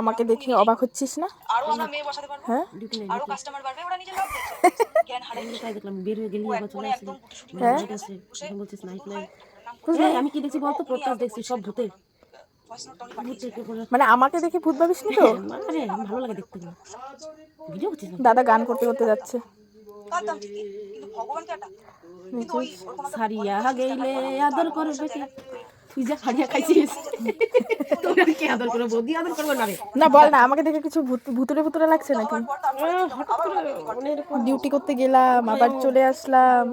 আমাকে দেখে অবাক হচ্ছিস না? আরও আমরা মেয়ে বসাতে পারব? হ্যাঁ? আরও কাস্টমার বাড়বে? ওরা নিজে লাভ দেখছে জ্ঞান হারাই তাই দেখলাম? বের হয়ে গেলি চলে হ্যাঁ। বলছিস নাইট নাই আমি কি দেখছি? বলতো প্রকাশ দেখছি সব ভূতে মানে আমাকে দেখে ভূত ভাবিস নি তো? আরে ভালো লাগে দেখতে ভিডিও করছিস দাদা গান করতে করতে যাচ্ছে। সারিয়া গেইলে আদর করবে কে? তুই যা সারিয়া খাইছিস? তোর আর আদর করবে? বৌদি আদর করবে না না বল না আমাকে দেখে কিছু ভূত ভুতুরে ভুতুরে লাগছে নাকি? মানে ডিউটি করতে গেলাম আবার চলে আসলাম।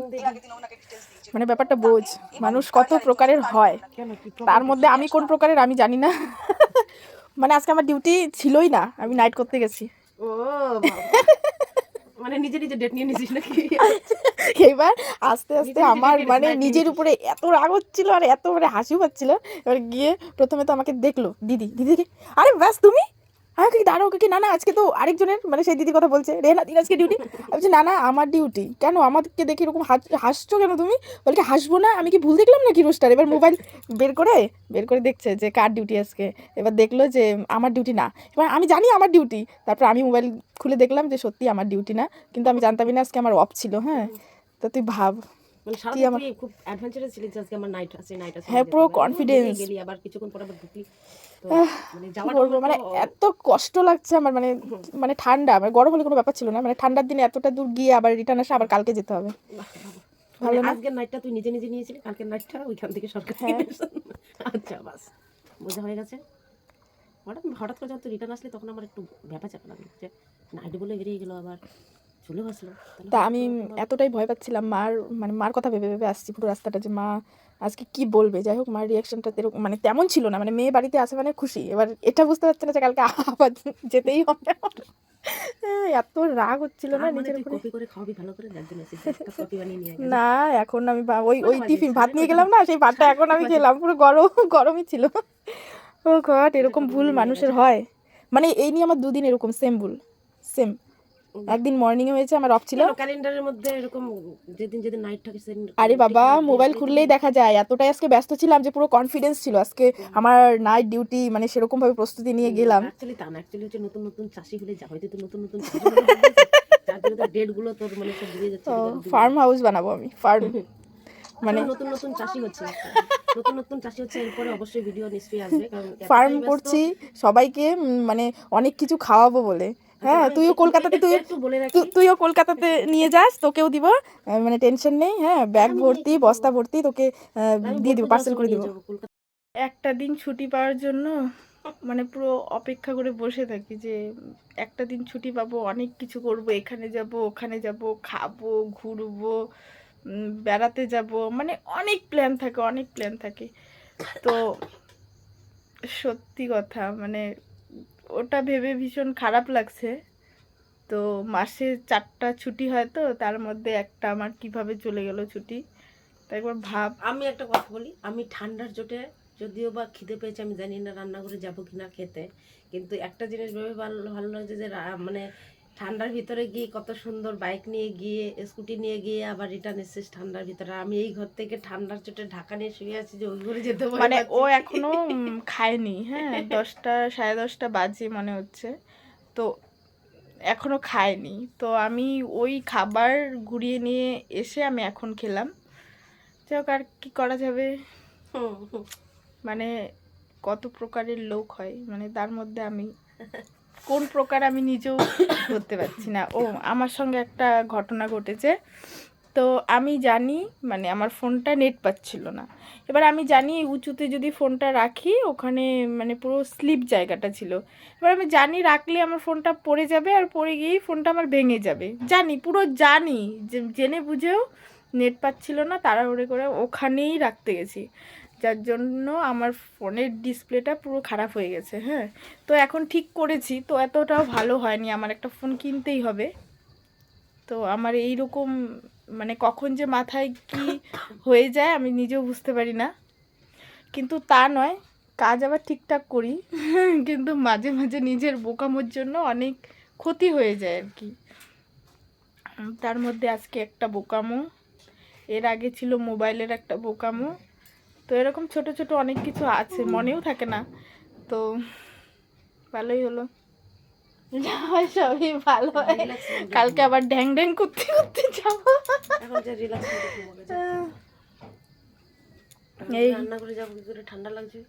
মানে ব্যাপারটা বোঝ মানুষ কত প্রকারের হয়। তার মধ্যে আমি কোন প্রকারের আমি জানি না। মানে আজকে আমার ডিউটি ছিলই না আমি নাইট করতে গেছি। ও বাবা। মানে নিজে নিজে ডেট নিয়ে নিছিস নাকি? এবার আস্তে আস্তে আমার মানে নিজের উপরে এত রাগ হচ্ছিল আর এত মানে হাসি পাচ্ছিল। এবার গিয়ে প্রথমে তো আমাকে দেখল দিদি দিদিকে আরে ব্যাস তুমি? হ্যাঁ কি দাঁড়াও কি না না আজকে তো আরেকজনের মানে সেই দিদির কথা বলছে রে না দিন আজকে ডিউটি আমি বলছি, না না আমার ডিউটি কেন? আমাকে দেখে এরকম হাস- হাসছো কেন তুমি? বলকে হাসবো না আমি কি ভুল দেখলাম নাকি রোস্টার এবার মোবাইল বের করে বের করে দেখছে যে কার ডিউটি আজকে। এবার দেখল যে আমার ডিউটি না। এবার আমি জানি আমার ডিউটি তারপর আমি মোবাইল খুলে দেখলাম যে সত্যি আমার ডিউটি না। কিন্তু আমি জানতামই না আজকে আমার অফ ছিল হ্যাঁ? তো তুই ভাব। মানে সারা কি দিন আমার- তুই খুব অ্যাডভেঞ্চারাস ছিলিস আজকে আমার নাইট আছে নাইট আছে হ্যাঁ, পুরো হবে। গেলি আবার কিছুক্ষণ পর আবার ঢুকলি। মানে কি যাওয়াটা বলব? তো- এত কষ্ট লাগছে আমার ঠান্ডা। গরম হলে কোনো ব্যাপার ছিল না। মানে ঠান্ডার দিনে এতটা দূর গিয়ে আবার রিটার্ন আসে আবার কালকে যেতে হবে। ভালো মানে না? আজকের নাইটটা তুই নিজে নিজে নিয়েছিলি কালকের নাইটটা ওইখান থেকে সরকার হ্যাঁ। আচ্ছা বাস। বোঝা হয়ে গেছে। হঠাৎ হঠাৎ করে যখন তুই রিটার্ন আসলে তখন আমার একটু ব্যাপার চাপা লাগল যে নাইট বলে বেরিয়ে গেলো আবার। তা আমি এতটাই ভয় পাচ্ছিলাম মার মানে মার কথা ভেবে ভেবে আসছি পুরো রাস্তাটা যে মা আজকে কি বলবে? যাই হোক মার রিয়াকশনটা এরকম মানে তেমন ছিল না মানে মেয়ে বাড়িতে আসে মানে খুশি। এবার এটা বুঝতে পারছে না যে কালকে আবার যেতেই হবে। এত রাগ হচ্ছিল না মানে নিজের উপরে। কপি করে খাওয়াবি ভালো করে? একদিন এসে একটা কপি বানিয়ে নিয়ে না এখন আমি ওই ওই টিফিন ভাত নিয়ে গেলাম না সেই ভাতটা এখন আমি খেলাম পুরো গরম গরমই ছিল। ও গড এরকম ভুল মানুষের হয়। মানে এই নিয়ে আমার দুদিন এরকম সেম ভুল সেম একদিন মর্নিং এ হয়েছে আমার অফ ছিল। ক্যালেন্ডারের মধ্যে এরকম যেদিন যেদিন নাইট থাকে সেদিন আরে বাবা মোবাইল খুললেই দেখা যায়। এতটাই আজকে ব্যস্ত ছিলাম যে পুরো কনফিডেন্স ছিল। আজকে আমার নাইট ডিউটি মানে সেরকম ভাবে প্রস্তুতি নিয়ে গেলাম। অ্যাকচুয়ালি তা না অ্যাকচুয়ালি হচ্ছে নতুন নতুন চাষি হলে যা হয়তো নতুন নতুন জন্য তোর মানে সব দিয়ে যাচ্ছে ফার্ম হাউস বানাবো আমি ফার্ম মানে নতুন নতুন চাষি হচ্ছে। নতুন নতুন চাষি হচ্ছে এরপরে অবশ্যই ভিডিও নিশ্চয়ই আসবে কারণ ফার্ম করছি সবাইকে মানে অনেক কিছু খাওয়াবো বলে। হ্যাঁ আমি তুইও কলকাতাতে তুই তুইও কলকাতাতে নিয়ে যাস তোকেও দিব মানে টেনশন নেই হ্যাঁ ব্যাগ ভর্তি বস্তা ভর্তি তোকে দিয়ে দিব পার্সেল করে দিব। একটা দিন ছুটি পাওয়ার জন্য মানে পুরো অপেক্ষা করে বসে থাকি যে একটা দিন ছুটি পাবো অনেক কিছু করব এখানে যাব ওখানে যাব খাব ঘুরবো বেড়াতে যাব মানে অনেক প্ল্যান থাকে অনেক প্ল্যান থাকে। তো সত্যি কথা মানে ওটা ভেবে ভীষণ খারাপ লাগছে। তো মাসে চারটা ছুটি হয় তো, তার মধ্যে একটা আমার কীভাবে চলে গেল ছুটি। তাই একবার ভাব। আমি একটা কথা বলি, আমি ঠান্ডার জোটে যদিও বা খিদে পেয়েছে, আমি জানি না রান্নাঘরে যাব কিনা খেতে। কিন্তু একটা জিনিস ভেবে ভালো ভালো লাগছে যে মানে ঠান্ডার ভিতরে গিয়ে কত সুন্দর বাইক নিয়ে গিয়ে স্কুটি নিয়ে গিয়ে আবার রিটার্ন এসেছিস ঠান্ডার ভিতরে। আমি এই ঘর থেকে ঠান্ডার চোটে ঢাকা নিয়ে শুয়ে আছি যে ওই ঘরে যেতে মানে ও এখনও খায়নি হ্যাঁ দশটা সাড়ে দশটা বাজে মনে হচ্ছে। তো এখনও খায়নি। তো আমি ওই খাবার ঘুরিয়ে নিয়ে এসে আমি এখন খেলাম। যাই হোক আর কি করা যাবে। মানে কত প্রকারের লোক হয় মানে তার মধ্যে আমি কোন প্রকার আমি নিজেও ধরতে পারছি না। ও, আমার সঙ্গে একটা ঘটনা ঘটেছে। তো আমি জানি মানে আমার ফোনটা নেট পাচ্ছিল না। এবার আমি জানি উঁচুতে যদি ফোনটা রাখি, ওখানে মানে পুরো স্লিপ জায়গাটা ছিল। এবার আমি জানি রাখলে আমার ফোনটা পড়ে যাবে, আর পড়ে গিয়েই ফোনটা আমার ভেঙে যাবে। জানি, পুরো জানি জেনে বুঝেও নেট পাচ্ছিল না, তাড়াহুড়ো করে ওখানেই রাখতে গেছি। যার জন্য আমার ফোনের ডিসপ্লেটা পুরো খারাপ হয়ে গেছে হ্যাঁ। তো এখন ঠিক করেছি, তো এতটাও ভালো হয়নি, আমার একটা ফোন কিনতেই হবে। তো আমার এই রকম মানে কখন যে মাথায় কি হয়ে যায় আমি নিজেও বুঝতে পারি না। কিন্তু তা নয়, কাজ আবার ঠিকঠাক করি, কিন্তু মাঝে মাঝে নিজের বোকামোর জন্য অনেক ক্ষতি হয়ে যায় আর কি। তার মধ্যে আজকে একটা বোকামো। এর আগে ছিল মোবাইলের একটা বোকামো। তো এরকম ছোট ছোট অনেক কিছু আছে মনেও থাকে না। তো ভালোই হলো। যা হয় সবই ভালো হয়। কালকে আবার ঢ্যাং ঢ্যাং করতে করতে যাব। এই- রান্না করে যাব করে? ঠান্ডা লাগছে।